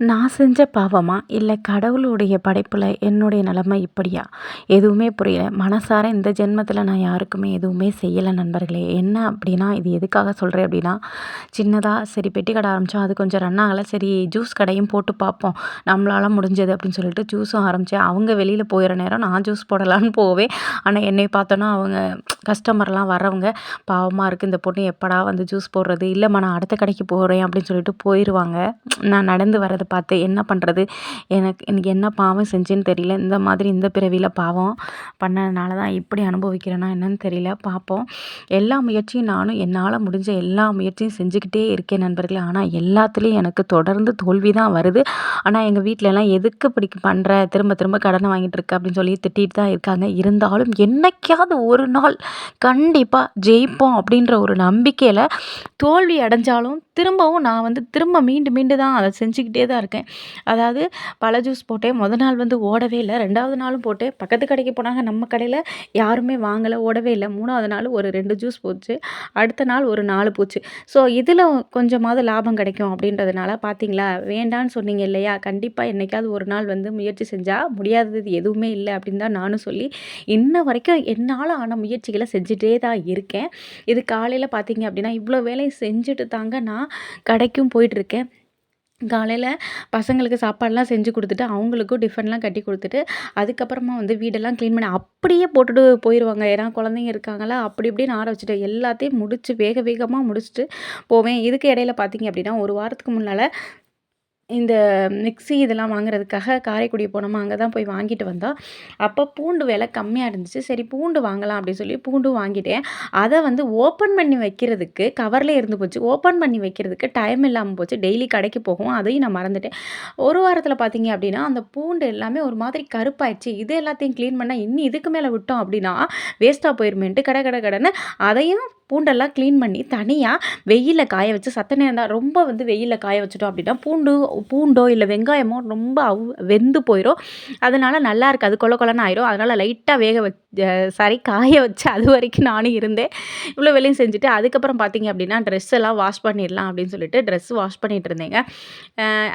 நான் செஞ்ச பாவமா? இல்லை கடவுளுடைய படைப்பில் என்னுடைய நிலைமை இப்படியா? எதுவுமே புரியல. மனசார இந்த ஜென்மத்தில் நான் யாருக்குமே எதுவுமே செய்யலை நண்பர்களே! என்ன அப்படின்னா, இது எதுக்காக சொல்கிறேன் அப்படின்னா, சின்னதாக சரி பெட்டி கடை ஆரம்பித்தோம் அது கொஞ்சம் ரன் ஆகலை சரி ஜூஸ் கடையும் போட்டு பார்ப்போம். நம்மளால் முடிஞ்சது அப்படின்னு சொல்லிட்டு ஜூஸும் ஆரம்பிச்சேன். அவங்க வெளியில் போயிடுற நேரம் நான் ஜூஸ் போடலான்னு போவேன். ஆனால் என்னை பார்த்தோன்னா அவங்க கஸ்டமர்லாம் வரவங்க பாவமாக இருக்குது இந்த பொண்ணு எப்படா வந்து ஜூஸ் போடுறது? இல்லைம்மா நான் அடுத்த கடைக்கு போகிறேன் அப்படின்னு சொல்லிட்டு போயிடுவாங்க நான் நடந்து வர்றத பார்த்து என்ன பண்ணுறது? எனக்கு எனக்கு என்ன பாவம் செஞ்சேன்னு தெரியல. இந்த மாதிரி இந்த பிறவியில் பாவம் பண்ணதுனால தான் இப்படி அனுபவிக்கிறேன்னா என்னன்னு தெரியல. பார்ப்போம். எல்லா முயற்சியும் நானும் என்னால் முடிஞ்ச எல்லா முயற்சியும் செஞ்சுக்கிட்டே இருக்கேன் நண்பர்களே. ஆனால் எல்லாத்துலேயும் எனக்கு தொடர்ந்து தோல்வி தான் வருது. ஆனால் எங்கள் வீட்டிலலாம் எதுக்கு இப்படி பண்ணுற திரும்ப திரும்ப கடனை வாங்கிட்டு இருக்க அப்படின்னு சொல்லி திட்டிகிட்டு தான் இருக்காங்க. இருந்தாலும் என்னைக்காவது ஒரு நாள் கண்டிப்பாக ஜெயிப்போம் அப்படின்ற ஒரு நம்பிக்கையில் தோல்வி அடைஞ்சாலும் திரும்பவும் நான் வந்து திரும்ப மீண்டு மீண்டு தான் அதை செஞ்சுக்கிட்டே தான் இருக்கேன். அதாவது பல ஜூஸ் போட்டேன் மொதல் நாள் வந்து ஓடவே இல்லை. ரெண்டாவது நாளும் போட்டேன் பக்கத்து கடைக்கு போனாங்க. நம்ம கடையில் யாருமே வாங்கலை ஓடவே இல்லை. மூணாவது நாள் ஒரு ரெண்டு ஜூஸ் போச்சு. அடுத்த நாள் ஒரு நாலு போச்சு. ஸோ இதில் கொஞ்சமாவது லாபம் கிடைக்கும் அப்படின்றதுனால பார்த்தீங்களா? வேண்டான்னு சொன்னீங்க இல்லையா? கண்டிப்பாக என்றைக்காவது ஒரு நாள் வந்து முயற்சி செஞ்சால் முடியாதது எதுவுமே இல்லை அப்படின்னு தான் நானும் சொல்லி இன்ன வரைக்கும் என்னால் ஆன முயற்சிகளை செஞ்சுட்டே தான் இருக்கேன். இது காலையில் பார்த்தீங்க அப்படின்னா இவ்வளோ வேலையும் செஞ்சுட்டு தாங்க நான் கடைக்கும் போயிட்டுருக்கேன். காலையில் பசங்களுக்கு சாப்பாடெலாம் செஞ்சு கொடுத்துட்டு அவங்களுக்கும் டிஃபன்லாம் கட்டி கொடுத்துட்டு அதுக்கப்புறமா வந்து வீடெல்லாம் க்ளீன் பண்ணி அப்படியே போட்டுட்டு போயிடுவாங்க ஏன்னா குழந்தைங்க இருக்காங்களா அப்படி இப்படின்னு ஆற வச்சுட்டு எல்லாத்தையும் முடித்து வேக வேகமாக முடிச்சுட்டு போவேன். இதுக்கு இடையில பார்த்தீங்க அப்படின்னா ஒரு வாரத்துக்கு முன்னால் இந்த மிக்ஸி இதெல்லாம் வாங்குறதுக்காக காரைக்குடி போனோமா அங்கே தான் போய் வாங்கிட்டு வந்தோம். அப்போ பூண்டு விலை கம்மியாக இருந்துச்சு. சரி பூண்டு வாங்கலாம் அப்படின்னு சொல்லி பூண்டும் வாங்கிட்டேன். அதை வந்து ஓப்பன் பண்ணி வைக்கிறதுக்கு கவரில் இருந்து போச்சு. ஓப்பன் பண்ணி வைக்கிறதுக்கு டைம் இல்லாமல் போச்சு. டெய்லி கடைக்கு போகும் அதையும் நான் மறந்துட்டேன். ஒரு வாரத்தில் பார்த்தீங்க அப்படின்னா அந்த பூண்டு எல்லாமே ஒரு மாதிரி கருப்பாயிடுச்சு. இது எல்லாத்தையும் க்ளீன் பண்ணால் இன்னும் இதுக்கு மேலே விட்டோம் அப்படின்னா வேஸ்ட்டாக போயிருமேன்ட்டு கடை கடை கடைன்னு அதையும் பூண்டெல்லாம் க்ளீன் பண்ணி தனியாக வெயிலில் காய வச்சு சத்த நேரம் தான் ரொம்ப வந்து வெயிலில் காய வச்சுட்டோம் அப்படின்னா பூண்டு பூண்டோ இல்லை வெங்காயமோ ரொம்ப அவ் வெந்து போயிடும் அதனால் நல்லா இருக்காது கொல கொலன்னு ஆயிரும். அதனால் லைட்டாக வேக வச் சாரி காய வச்சு அது வரைக்கும் நானும் இருந்தேன். இவ்வளோ வேலையும் செஞ்சுட்டு அதுக்கப்புறம் பார்த்தீங்க அப்படின்னா ட்ரெஸ் எல்லாம் வாஷ் பண்ணிடலாம் அப்படின்னு சொல்லிட்டு ட்ரெஸ் வாஷ் பண்ணிகிட்டு இருந்தேங்க.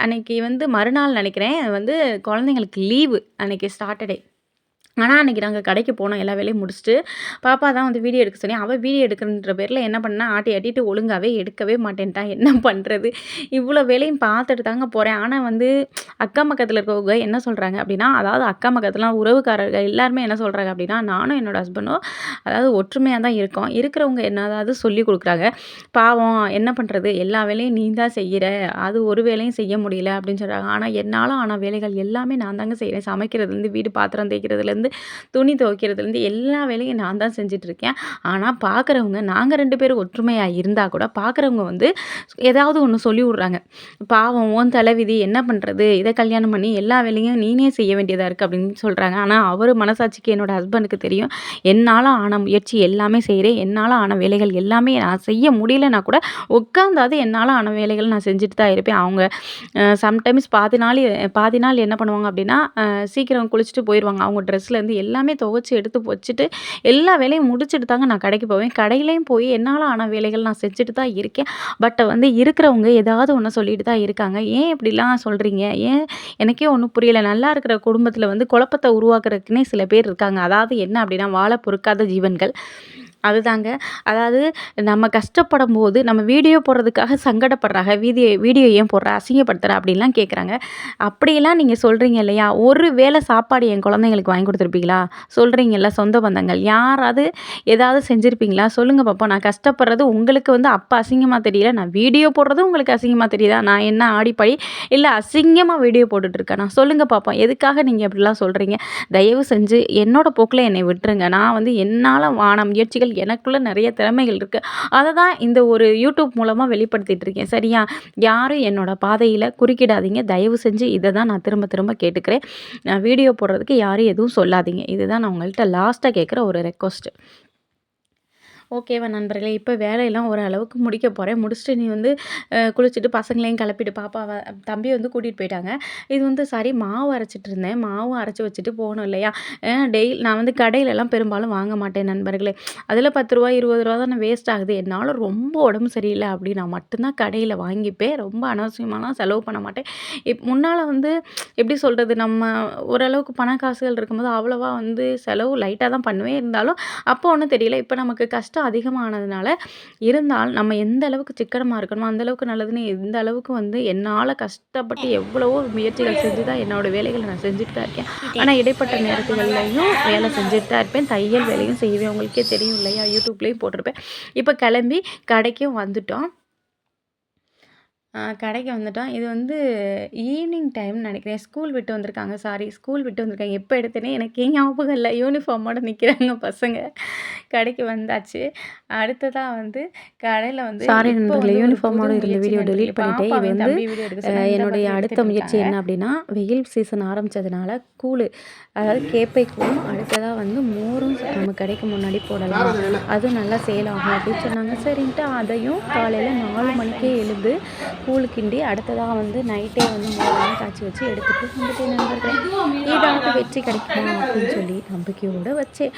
அன்றைக்கி வந்து மறுநாள் நினைக்கிறேன். வந்து குழந்தைங்களுக்கு லீவு அன்றைக்கி சாட்டர்டே ஆனால் அன்றைக்கி நாங்கள் கடைக்கு போனோம் எல்லா வேலையும் முடிச்சுட்டு. பாப்பா தான் வந்து வீடியோ எடுக்க சொன்னி அவள் வீடியோ எடுக்கிறன்ற பேரில் என்ன பண்ணா ஆட்டி ஆட்டிட்டு ஒழுங்காகவே எடுக்கவே மாட்டேன்ட்டா என்ன பண்ணுறது இவ்வளோ வேலையும் பார்த்துட்டு தாங்க போகிறேன் ஆனால் வந்து அக்கம் பக்கத்தில் இருக்கவங்க என்ன சொல்கிறாங்க அப்படின்னா அதாவது அக்கம் பக்கத்துலாம் உறவுக்காரர்கள் எல்லாருமே என்ன சொல்கிறாங்க அப்படின்னா நானும் என்னோடய ஹஸ்பண்டும் அதாவது ஒற்றுமையாக தான் இருக்கோம். இருக்கிறவங்க என்ன அதாவது சொல்லி கொடுக்குறாங்க. பாவம் என்ன பண்ணுறது எல்லா வேலையும் நீ தான் செய்கிற அது ஒரு வேலையும் செய்ய முடியல அப்படின்னு சொல்கிறாங்க ஆனால் என்னால் ஆனால் வேலைகள் எல்லாமே நான் தாங்க செய்கிறேன் சமைக்கிறதுலேருந்து வீடு பாத்திரம் தேய்க்கிறதுலேருந்து துவைக்கிறதுலேருந்து துணி துவைக்கிறதுலேருந்து எல்லா வேலையும் நான் தான் செஞ்சிட்ருக்கேன். ஆனால் பார்க்குறவங்க நாங்கள் ரெண்டு பேரும் ஒற்றுமையாக இருந்தால் கூட பார்க்குறவங்க வந்து ஏதாவது ஒன்று சொல்லி விட்றாங்க பாவம் ஓன் தலைவிதி என்ன பண்ணுறது இதை கல்யாணம் பண்ணி எல்லா வேலையும் நீனே செய்ய வேண்டியதாக இருக்குது அப்படின்னு சொல்கிறாங்க ஆனால் அவர் மனசாட்சிக்கு என்னோடய ஹஸ்பண்டுக்கு தெரியும். என்னால் ஆன முயற்சி எல்லாமே செய்கிறேன் என்னால் ஆன வேலைகள் எல்லாமே நான் செய்ய முடியலன்னா கூட உட்காந்தாது என்னால் ஆன வேலைகள் நான் செஞ்சுட்டு தான் இருப்பேன். அவங்க சம்டைம்ஸ் பாதி நாள் பாதி நாள் என்ன பண்ணுவாங்க அப்படின்னா சீக்கிரம் குளிச்சுட்டு போயிடுவாங்க அவங்க ட்ரெஸ்ஸில் வீட்டிலேருந்து எல்லாமே துவச்சி எடுத்து வச்சுட்டு எல்லா வேலையும் முடிச்சுட்டு தாங்க நான் கடைக்கு போவேன். கடையிலையும் போய் என்னால் ஆன வேலைகள் நான் செஞ்சுட்டு தான் இருக்கேன். பட் வந்து இருக்கிறவங்க ஏதாவது ஒன்று சொல்லிட்டு தான் இருக்காங்க. ஏன் இப்படிலாம் சொல்கிறீங்க ஏன் எனக்கே ஒன்றும் புரியலை. நல்லா இருக்கிற குடும்பத்தில் வந்து குழப்பத்தை உருவாக்குறதுக்குன்னே சில பேர் இருக்காங்க. அதாவது என்ன அப்படின்னா வாழை பொறுக்காத ஜீவன்கள். அதுதாங்க. அதாவது நம்ம கஷ்டப்படும் போது நம்ம வீடியோ போடுறதுக்காக சங்கடப்படுறாங்க. வீடியோ வீடியோ ஏன் போடுற? அசிங்கப்படுத்துகிற அப்படின்லாம் கேட்குறாங்க அப்படியெல்லாம் நீங்கள் சொல்கிறீங்க இல்லையா? ஒரு வேளை சாப்பாடு என் குழந்தைங்களுக்கு வாங்கி கொடுத்துருப்பீங்களா? சொல்கிறீங்கல்ல சொந்த பந்தங்கள். யாராவது ஏதாவது செஞ்சுருப்பீங்களா? சொல்லுங்கள் பாப்பா நான் கஷ்டப்படுறது உங்களுக்கு வந்து அப்போ அசிங்கமாக தெரியல. நான் வீடியோ போடுறது உங்களுக்கு அசிங்கமாக தெரியுதா? நான் என்ன ஆடிப்படி? இல்லை அசிங்கமாக வீடியோ போட்டுட்ருக்கேன்? நான் சொல்லுங்கள் பார்ப்போம் எதுக்காக நீங்கள் அப்படிலாம் சொல்கிறீங்க தயவு செஞ்சு என்னோடய போக்கில் என்னை விட்டுருங்க. நான் வந்து என்னால் வான முயற்சிகள் எனக்குள்ளே நிறைய திறமைகள் இருக்குது அதை தான் இந்த ஒரு யூடியூப் மூலமாக வெளிப்படுத்திகிட்டு இருக்கேன். சரியா? யாரும் என்னோடய பாதையில் குறுக்கிடாதீங்க. தயவு செஞ்சு இதை தான் நான் திரும்ப திரும்ப கேட்டுக்கிறேன். வீடியோ போடுறதுக்கு யாரும் எதுவும் சொல்லாதீங்க. இதுதான் நான் உங்கள்கிட்ட லாஸ்ட்டாக கேட்குற ஒரு ரெக்வஸ்ட்டு ஓகேவா நண்பர்களே இப்போ வேலையெல்லாம் ஓரளவுக்கு முடிக்க போகிறேன் முடிச்சுட்டு நீ வந்து குளிச்சுட்டு பசங்களையும் கிளப்பிட்டு பாப்பாவை தம்பி வந்து கூட்டிகிட்டு போயிட்டாங்க. இது வந்து சரி மாவு அரைச்சிட்டு இருந்தேன். மாவு அரைச்சி வச்சுட்டு போகணும் இல்லையா? டெய்லி நான் வந்து கடையிலலாம் பெரும்பாலும் வாங்க மாட்டேன் நண்பர்களே. அதில் பத்து ரூபா இருபது ரூபா தான் வேஸ்ட் ஆகுது. என்னால் ரொம்ப உடம்பு சரியில்லை அப்படின்னா மட்டும்தான் கடையில் வாங்கிப்பேன். ரொம்ப அனாவசியமாலாம் செலவு பண்ண மாட்டேன். இப் முன்னால் வந்து எப்படி சொல்கிறது நம்ம ஓரளவுக்கு பண காசுகள் இருக்கும்போது அவ்வளோவா வந்து செலவு லைட்டாக தான் பண்ணுவேன். இருந்தாலும் அப்போ ஒன்றும் தெரியல. இப்போ நமக்கு கஷ்டம் அதிகமானதுனால இருந்தால் நம்ம எந்த அளவுக்கு சிக்கனமாக இருக்கணுமோ அந்த அளவுக்கு நல்லதுன்னு எந்த அளவுக்கு வந்து என்னால் கஷ்டப்பட்டு எவ்வளவோ முயற்சிகள் செஞ்சு தான் என்னோடய வேலைகளை நான் செஞ்சுட்டு தான் இருக்கேன் ஆனால் இடைப்பட்ட நேரத்துகள்லையும் வேலை செஞ்சுட்டு தான் இருப்பேன். தையல் வேலையும் செய்வேன். உங்களுக்கே தெரியும் இல்லையா? யூடியூப்லேயும் போட்டிருப்பேன். இப்போ கிளம்பி கடைக்கும் வந்துட்டோம். கடைக்கு வந்துட்டோம். இது வந்து ஈவினிங் டைம்னு நெனைக்கிறேன். ஸ்கூல் விட்டு வந்திருக்காங்க. சாரி ஸ்கூல் விட்டு வந்திருக்காங்க. எப்போ எடுத்தேனே எனக்கே ஞாபகம் இல்ல. யூனிஃபார்மோட நிக்கிறாங்க பசங்க. கடைக்கு வந்தாச்சு. அடுத்ததா வந்து கடையில வந்து சாரி நண்பர்களே யூனிஃபார்மோட இருந்த வீடியோ. டெலீட் பண்ணிட்டேன். இது வந்து என்னுடைய அடுத்த முயற்சி. என்ன அப்படின்னா, வெயில் சீசன் ஆரம்பிச்சதுனால கூழு, அதாவது கேப்பை கூழும், அடுத்ததா வந்து மோரும் நம்ம கடைக்கு முன்னாடி போடலாம். அதுவும் நல்லா சேல் ஆகும் அப்படின்னு சொன்னாங்க. சரின்ட்டு அதையும் காலையில 4 மணிக்கே எழுந்து கூழ் கிண்டி, அடுத்ததாக வந்து நைட்டே வந்து மூணு காய்ச்சி வச்சு எடுத்துட்டு வந்துட்டு நண்பர்களே. ஏதாவது வெற்றி கிடைக்குமா அப்படின்னு சொல்லி நம்பிக்கையோடு வச்சேன்.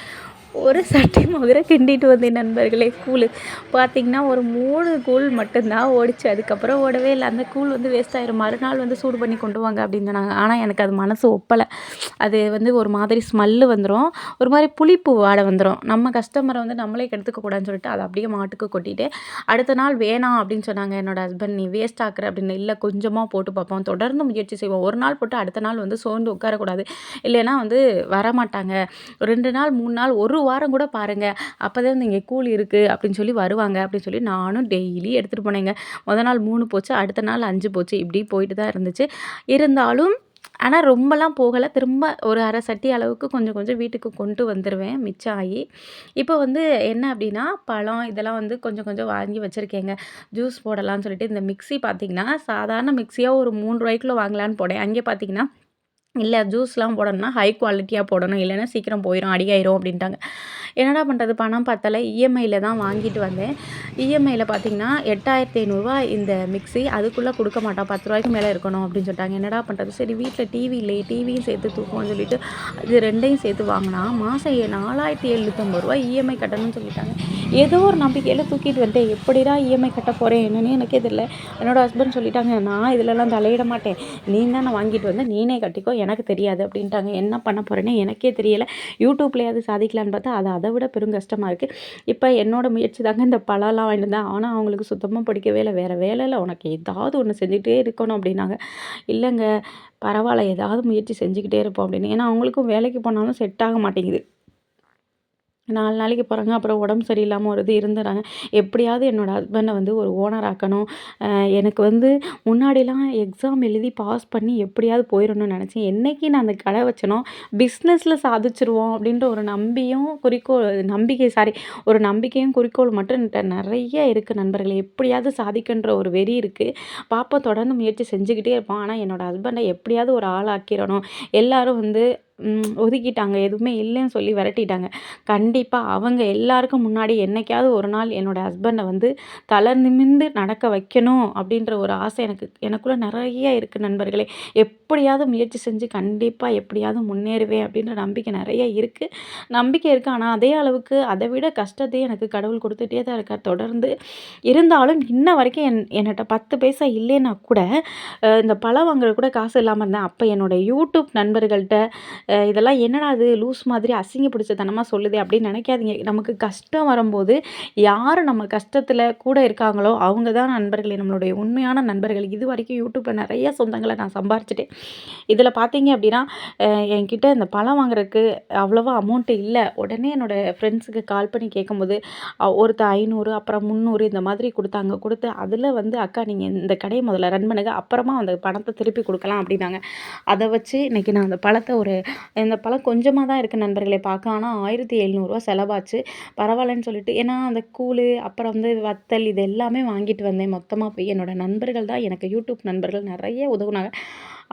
ஒரு சட்டி மதுரை கிண்டிட்டு வந்தேன் நண்பர்களே கூழு. பார்த்தீங்கன்னா, ஒரு மூணு கூழ் மட்டும்தான் ஓடிச்சு அதுக்கப்புறம் ஓடவே இல்லை அந்த கூழ் வந்து வேஸ்ட் ஆயிரும். மறுநாள் வந்து சூடு பண்ணி கொண்டு வாங்க அப்படின்னு சொன்னாங்க. ஆனால் எனக்கு அது மனசு ஒப்பலை அது வந்து ஒரு மாதிரி ஸ்மெல்லு வந்துடும் ஒரு மாதிரி புளிப்பு வாடை வந்துடும் நம்ம கஸ்டமரை வந்து நம்மளே கெடுத்துக்க கூடாதுன்னு சொல்லிட்டு அதை அப்படியே மாட்டுக்கு கொட்டிட்டு, அடுத்த நாள் வேணாம் அப்படின்னு சொன்னாங்க என்னோட ஹஸ்பண்ட். "நீ வேஸ்ட் ஆக்குற" அப்படின்னு. இல்லை கொஞ்சமாக போட்டு பார்ப்போம். தொடர்ந்து முயற்சி செய்வோம். ஒரு நாள் போட்டு அடுத்த நாள் வந்து சோர்ந்து உட்காரக்கூடாது. இல்லைன்னா வந்து வரமாட்டாங்க. ரெண்டு நாள், மூணு நாள், ஒரு ஒரு வாரம் கூட பாருங்கள் அப்போ தான் இங்கே கூழ் இருக்குது அப்படின்னு சொல்லி வருவாங்க" அப்படின்னு சொல்லி நானும் டெய்லி எடுத்துகிட்டு போனேங்க. முதல் நாள் மூணு போச்சு. அடுத்த நாள் அஞ்சு போச்சு. இப்படி போயிட்டு தான் இருந்துச்சு. இருந்தாலும் ஆனால் ரொம்பலாம் போகலை திரும்ப ஒரு அரை சட்டி அளவுக்கு கொஞ்சம் கொஞ்சம் வீட்டுக்கு கொண்டு வந்துடுவேன் மிச்சம் ஆகி இப்போ வந்து என்ன அப்படின்னா, பழம் இதெல்லாம் வந்து கொஞ்சம் கொஞ்சம் வாங்கி வச்சுருக்கேங்க ஜூஸ் போடலாம்னு சொல்லிட்டு இந்த மிக்ஸி பார்த்தீங்கன்னா, சாதாரண மிக்சியாக ஒரு மூணு ரூபாய்க்குள்ளே வாங்கலான்னு போனேன். அங்கே பார்த்தீங்கன்னா, இல்லை ஜூஸ்லாம் போடணும்னா ஹை குவாலிட்டியாக போடணும். இல்லைன்னா சீக்கிரம் போயிடும் அடியாயிரும் அப்படின்ட்டாங்க. என்னடா பண்ணுறது பணம் பத்தல. இஎம்ஐயில் தான் வாங்கிட்டு வந்தேன். இஎம்ஐயில் பார்த்தீங்கன்னா, எட்டாயிரத்தி ஐநூறுரூவா இந்த மிக்ஸி. அதுக்குள்ள குடுக்க மாட்டான். ரூ. 10க்கு மேல இருக்கணும் அப்படின்னு சொல்லிட்டாங்க. என்னடா பண்ணுறது சரி வீட்டில் டிவி இல்லையே, டிவியும் சேர்த்து தூக்குவோம்னு சொல்லிட்டு, இது ரெண்டையும் சேர்த்து வாங்கினா மாதம் நாலாயிரத்தி எழுநூத்தம்பது ரூபா இஎம்ஐ கட்டணும்னு சொல்லிட்டாங்க. ஏதோ ஒரு நம்பிக்கையில் தூக்கிட்டு வந்துட்டேன். எப்படிடா இஎம்ஐ கட்ட போகிறேன் என்னன்னே எனக்கே தெரியல. என்னோட ஹஸ்பண்ட் சொல்லிட்டாங்க, "நான் இதுலலாம் தலையிட மாட்டேன். நீ தானே வாங்கிட்டு வந்தேன் நீனே கட்டிக்கோ. எனக்கு தெரியாது" அப்படின்ட்டாங்க. என்ன பண்ண போகிறேன்னு எனக்கே தெரியலை யூடியூப்லயாவது சாதிக்கலான்னு பார்த்தா, அது அதை விட பெரும் கஷ்டமாக இருக்குது இப்போ என்னோடய முயற்சி தாங்க இந்த பழம்லாம் வாங்கிட்டு ஆனால் அவங்களுக்கு சுத்தமாக பிடிக்கவே இல்லை வேறு வேலை உனக்கு ஏதாவது ஒன்று செஞ்சுக்கிட்டே இருக்கணும்" அப்படின்னாங்க. இல்லைங்க பரவாயில்ல ஏதாவது முயற்சி செஞ்சுக்கிட்டே இருப்போம் அப்படின்னு. ஏன்னா அவங்களுக்கும் வேலைக்கு போனாலும் செட் ஆக மாட்டேங்குது. நாலு நாளைக்கு போகிறாங்க அப்புறம் உடம்பு சரியில்லாமல் வருது, இருந்துறாங்க. எப்படியாவது என்னோடய ஹஸ்பண்டை வந்து ஒரு ஓனர் ஆக்கணும். எனக்கு வந்து முன்னாடிலாம் எக்ஸாம் எழுதி பாஸ் பண்ணி எப்படியாவது போயிடணும்னு நினச்சேன் என்றைக்கு நான் அந்த கடை வச்சனோ பிஸ்னஸில் சாதிச்சிருவோம் அப்படின்ற ஒரு நம்பியும் குறிக்கோள் நம்பிக்கை சாரி ஒரு நம்பிக்கையும் குறிக்கோள் மட்டும் நிறைய இருக்குது இருக்கு நண்பர்களே. எப்படியாவது சாதிக்கின்ற ஒரு வெறி இருக்குது பாப்பா தொடர்ந்து முயற்சி செஞ்சுக்கிட்டே இருப்போம். ஆனால் என்னோடய ஹஸ்பண்டை எப்படியாவது ஒரு ஆள் எல்லோரும் வந்து ஒதுக்கிட்டாங்க. எதுவுமே இல்லைன்னு சொல்லி விரட்டிட்டாங்க. கண்டிப்பாக அவங்க எல்லாருக்கும் முன்னாடி என்னைக்காவது ஒரு நாள் என்னோட ஹஸ்பண்டை வந்து தளர் நிமிந்து நடக்க வைக்கணும் அப்படின்ற ஒரு ஆசை எனக்கு எனக்குள்ளே நிறைய இருக்குது நண்பர்களே. எப்படியாவது முயற்சி செஞ்சு கண்டிப்பாக எப்படியாவது முன்னேறுவேன் அப்படின்ற நம்பிக்கை நிறைய இருக்குது நம்பிக்கை இருக்குது ஆனால் அதே அளவுக்கு அதை விட கஷ்டத்தையும் எனக்கு கடவுள் கொடுத்துட்டே தான் இருக்கார் தொடர்ந்து. இருந்தாலும் இன்ன வரைக்கும் என் என்னட்ட 10 பைசா இல்லைன்னா கூட, இந்த பழம் வாங்குறது கூட காசு இல்லாமல் இருந்தேன். அப்போ என்னோட யூடியூப் நண்பர்கள்ட்ட, இதெல்லாம் என்னடா இது லூஸ் மாதிரி அசிங்க பிடிச்ச தனமாக சொல்லுதே அப்படின்னு நினைக்காதீங்க நமக்கு கஷ்டம் வரும்போது, யார் நம்ம கஷ்டத்தில் கூட இருக்காங்களோ, அவங்க தான் நண்பர்களே நம்மளுடைய உண்மையான நண்பர்கள். இது வரைக்கும் யூடியூப்பில் நிறைய சொந்தங்களை நான் சம்பாரிச்சிட்டேன் இதில் பார்த்தீங்க அப்படின்னா, என்கிட்ட இந்த பழம் வாங்குறதுக்கு அவ்வளோவா அமௌண்ட்டு இல்லை உடனே என்னோடய ஃப்ரெண்ட்ஸுக்கு கால் பண்ணி கேட்கும்போது, ஒருத்தர் ஐநூறு அப்புறம் 300 இந்த மாதிரி கொடுத்தாங்க கொடுத்து அதில் வந்து "அக்கா நீங்கள் இந்த கடையை முதல்ல ரன் பண்ணுங்க. அப்புறமா அந்த பணத்தை திருப்பி கொடுக்கலாம் அப்படின்னாங்க. அதை வச்சு இன்றைக்கி நான் அந்த பழத்தை ஒரு இந்த பழம் கொஞ்சமா தான் இருக்கு நண்பர்களே பார்க்க. ஆனா ரூ. 1700 செலவாச்சு. பரவாயில்லன்னு சொல்லிட்டு ஏன்னா அந்த கூழு, அப்புறம் வந்து வத்தல் இது எல்லாமே வாங்கிட்டு வந்தேன் மொத்தமா போய். என்னோட நண்பர்கள் தான் எனக்கு யூடியூப் நண்பர்கள் நிறைய உதவுனாங்க.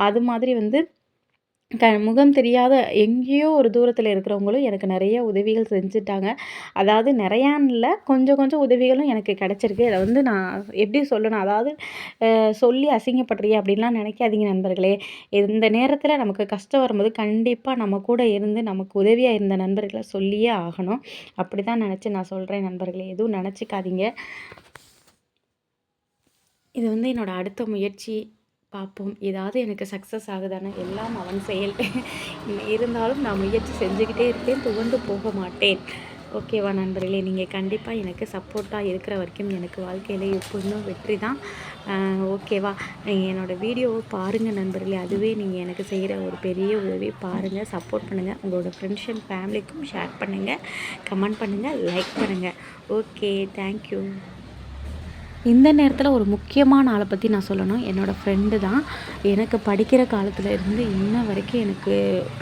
அது மாதிரி வந்து க முகம் தெரியாத எங்கேயோ ஒரு தூரத்தில் இருக்கிறவங்களும் எனக்கு நிறைய உதவிகள் செஞ்சுட்டாங்க. அதாவது நிறையான்னு இல்லை கொஞ்சம் கொஞ்சம் உதவிகளும் எனக்கு கிடச்சிருக்கு. அதை வந்து நான் எப்படி சொல்லணும்? அதாவது சொல்லி அசிங்கப்படுறியே அப்படின்லாம் நினைக்காதீங்க நண்பர்களே. இந்த நேரத்தில் நமக்கு கஷ்டம் வரும்போது கண்டிப்பாக நம்ம கூட இருந்து நமக்கு உதவியாக இருந்த நண்பர்களை சொல்லியே ஆகணும். அப்படி தான் நினச்சி நான் சொல்கிறேன் நண்பர்களே. எதுவும் நினச்சிக்காதீங்க. இது வந்து என்னோடய அடுத்த முயற்சி. பார்ப்போம். ஏதாவது எனக்கு சக்ஸஸ் ஆகுதானே? எல்லாம் அவன் செயல். இருந்தாலும் நான் முயற்சி செஞ்சுக்கிட்டே இருப்பேன் துவண்டு போக மாட்டேன். ஓகேவா நண்பர்களே? நீங்கள் கண்டிப்பாக எனக்கு சப்போர்ட்டாக இருக்கிற வரைக்கும் எனக்கு வாழ்க்கையில் எப்போதும் வெற்றி தான். ஓகேவா? என்னோடய வீடியோவை பாருங்கள் நண்பர்களே. அதுவே நீங்கள் எனக்கு செய்கிற ஒரு பெரிய உதவி பாருங்கள் சப்போர்ட் பண்ணுங்கள் உங்களோட ஃப்ரெண்ட்ஸ் அண்ட் ஃபேமிலிக்கும் ஷேர் பண்ணுங்கள் கமெண்ட் பண்ணுங்கள் லைக் பண்ணுங்கள் ஓகே தேங்க்யூ இந்த நேரத்தில் ஒரு முக்கியமான ஆளை பற்றி நான் சொல்லணும். என்னோடய ஃப்ரெண்டு தான். எனக்கு படிக்கிற காலத்தில் இருந்து இன்ன வரைக்கும் எனக்கு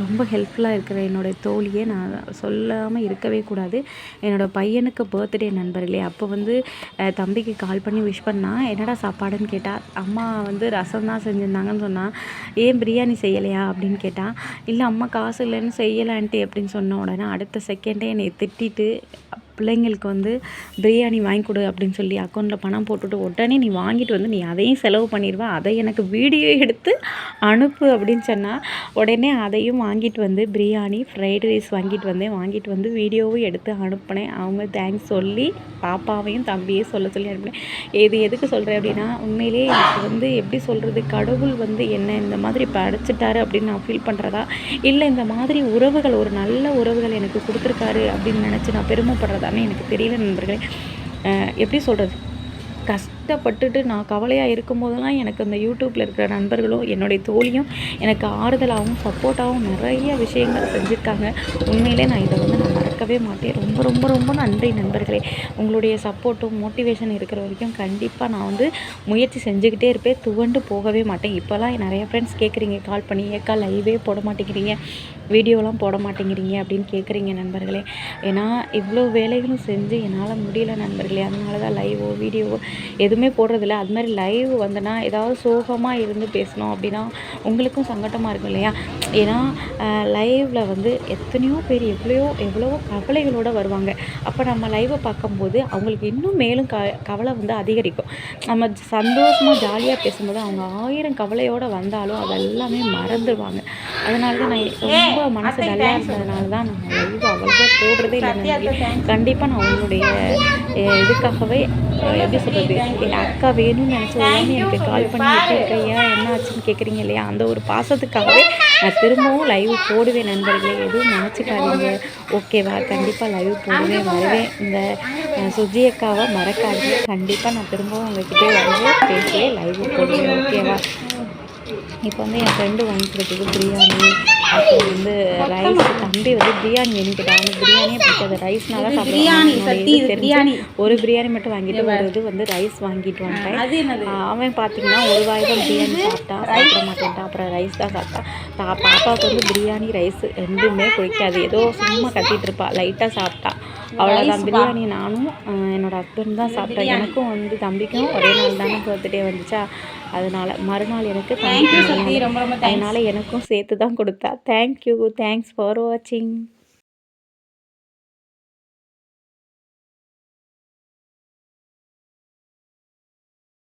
ரொம்ப ஹெல்ப்ஃபுல்லாக இருக்கிற என்னோடய தோழியை நான் சொல்லாமல் இருக்கவே கூடாது. என்னோடய பையனுக்கு பர்த்டே நண்பர்களே அப்போ வந்து தம்பிக்கு கால் பண்ணி விஷ் பண்ணால் என்னடா சாப்பாடுன்னு கேட்டால் அம்மா வந்து ரசம் தான் செஞ்சுருந்தாங்கன்னு சொன்னால் ஏன் பிரியாணி செய்யலையா? அப்படின்னு கேட்டால் இல்லை அம்மா காசு இல்லைன்னு செய்யலான்ட்டு அப்படின்னு சொன்ன உடனே அடுத்த செகண்டே என்னை திட்டிட்டு பிள்ளைங்களுக்கு வந்து பிரியாணி வாங்கி கொடு அப்படின்னு சொல்லி அக்கௌண்ட்டில் பணம் போட்டுட்டு உடனே நீ வாங்கிட்டு வந்து நீ அதையும் செலவு பண்ணிடுவா. அதை எனக்கு வீடியோ எடுத்து அனுப்பு அப்படின்னு சொன்னால் உடனே அதையும் வாங்கிட்டு வந்து பிரியாணி ஃப்ரைட் ரைஸ் வாங்கிட்டு வந்தேன் வாங்கிட்டு வந்து வீடியோவும் எடுத்து அனுப்பினேன். அவங்க தேங்க்ஸ் சொல்லி பாப்பாவையும் தம்பியும் சொல்ல சொல்லி அனுப்பினேன். இது எதுக்கு சொல்கிறேன் அப்படின்னா உண்மையிலேயே எனக்கு வந்து எப்படி சொல்கிறது கடவுள் வந்து என்ன இந்த மாதிரி படைச்சிட்டாரு அப்படின்னு நான் ஃபீல் பண்ணுறதா இல்லை இந்த மாதிரி உறவுகள் ஒரு நல்ல உறவுகள் எனக்கு கொடுத்துருக்காரு அப்படின்னு நினச்சி நான் பெருமைப்படுறதான்னு எனக்கு தெரியல நண்பர்களே. எப்படி சொல்கிறது கஷ்டப்பட்டுட்டு நான் கவலையாக இருக்கும்போதெல்லாம் எனக்கு அந்த யூடியூப்பில் இருக்கிற நண்பர்களும் என்னுடைய தோழியும் எனக்கு ஆறுதலாகவும் சப்போர்ட்டாகவும் நிறைய விஷயங்கள் செஞ்சுருக்காங்க. உண்மையிலே நான் இதை வந்து நான் மறக்கவே மாட்டேன். ரொம்ப ரொம்ப ரொம்ப நன்றி நண்பர்களே. உங்களுடைய சப்போர்ட்டும் மோட்டிவேஷன் இருக்கிற வரைக்கும் கண்டிப்பாக நான் வந்து முயற்சி செஞ்சுக்கிட்டே இருப்பேன். துவண்டு போகவே மாட்டேன். இப்போல்லாம் நிறைய ஃப்ரெண்ட்ஸ் கேட்குறீங்க கால் பண்ணி ஏக்கா லைவே போட மாட்டேங்கிறீங்க. வீடியோலாம் போட மாட்டேங்கிறீங்க அப்படின்னு கேட்குறீங்க நண்பர்களே. ஏன்னா இவ்வளோ வேலைகளும் செஞ்சு என்னால் முடியல நண்பர்களே. அதனால தான் லைவோ வீடியோவோ எதுவுமே போடுறதில்ல. அது மாதிரி லைவ் வந்தனா ஏதாவது சோகமாக இருந்து பேசணும் அப்படின்னா உங்களுக்கும் சங்கட்டமாக இருக்கும் இல்லையா? ஏன்னா லைவில் வந்து எத்தனையோ பேர் எவ்வளையோ எவ்வளவோ கவலைகளோடு வருவாங்க. அப்போ நம்ம லைவை பார்க்கும்போது அவங்களுக்கு இன்னும் மேலும் க கவலை வந்து அதிகரிக்கும். நம்ம சந்தோஷமாக ஜாலியாக பேசும்போது அவங்க ஆயிரம் கவலையோடு வந்தாலும் அதெல்லாமே மறந்துடுவாங்க. அதனால தான் நான் ரொம்ப மனசு டல்லாக இருந்ததுனால தான் நான் லைவ் அவ்வளோவா போடுறதே இல்லை கண்டிப்பாக நான் உன்னுடைய இதுக்காகவே எப்படி சொல்கிறது எங்கள் அக்கா வேணும்னு நினச்ச உடனே எனக்கு கால் பண்ணி இருக்கையா என்ன ஆச்சுன்னு கேட்குறீங்க இல்லையா? அந்த ஒரு பாசத்துக்காகவே நான் திரும்பவும் லைவ் போடுவேன் நண்பர்களே. எதுவும் நினச்சிக்காதீங்க. ஓகேவா? கண்டிப்பாக லைவ் போடுவேன் வருவேன். இந்த சுஜி அக்காவை மறக்காதீங்க. கண்டிப்பாக நான் திரும்பவும் உங்ககிட்ட வந்து பேசுவேன் லைவ் போடுவேன். ஓகேவா? இப்போ வந்து என் ஃப்ரெண்டு வாங்கிக்கிறதுக்கு பிரியாணி. அப்புறம் வந்து ரைஸ் தம்பி வந்து பிரியாணி வேணும் கேட்டான் அவனுக்கு பிரியாணியே பிடிக்காது. ரைஸ்னால பிரியாணி ஒரு பிரியாணி மட்டும் வாங்கிட்டு ஒரு இது வந்து ரைஸ் வாங்கிட்டு வந்துட்டேன். ஆஹ் அவன் பார்த்தீங்கன்னா ஒரு வாய் தான் பிரியாணி சாப்பிட்டா சாப்பிட மாட்டேன்ட்டான் அப்புறம் ரைஸ் தான் சாப்பிட்டான் தா பாப்பாவுக்கு வந்து பிரியாணி ரைஸ் ரெண்டுமே பிடிக்காது. ஏதோ சும்மா கத்திட்டு இருப்பா. லைட்டாக சாப்பிட்டா. அவ்வளோதான் பிரியாணி நானும் ஆஹ் என்னோட ஹஸ்பண்ட் தான் சாப்பிட்டேன். எனக்கும் வந்து தம்பிக்கும் ஒரே நாள் தானே பர்த்டே வந்துச்சா? அதனால மறுநாள் எனக்கு தேங்க்யூ சத்தி ரொம்ப ரொம்ப அதனால எனக்கும் சேர்த்து தான் கொடுத்தா தேங்க்யூ தேங்க்ஸ் ஃபார் வாட்சிங்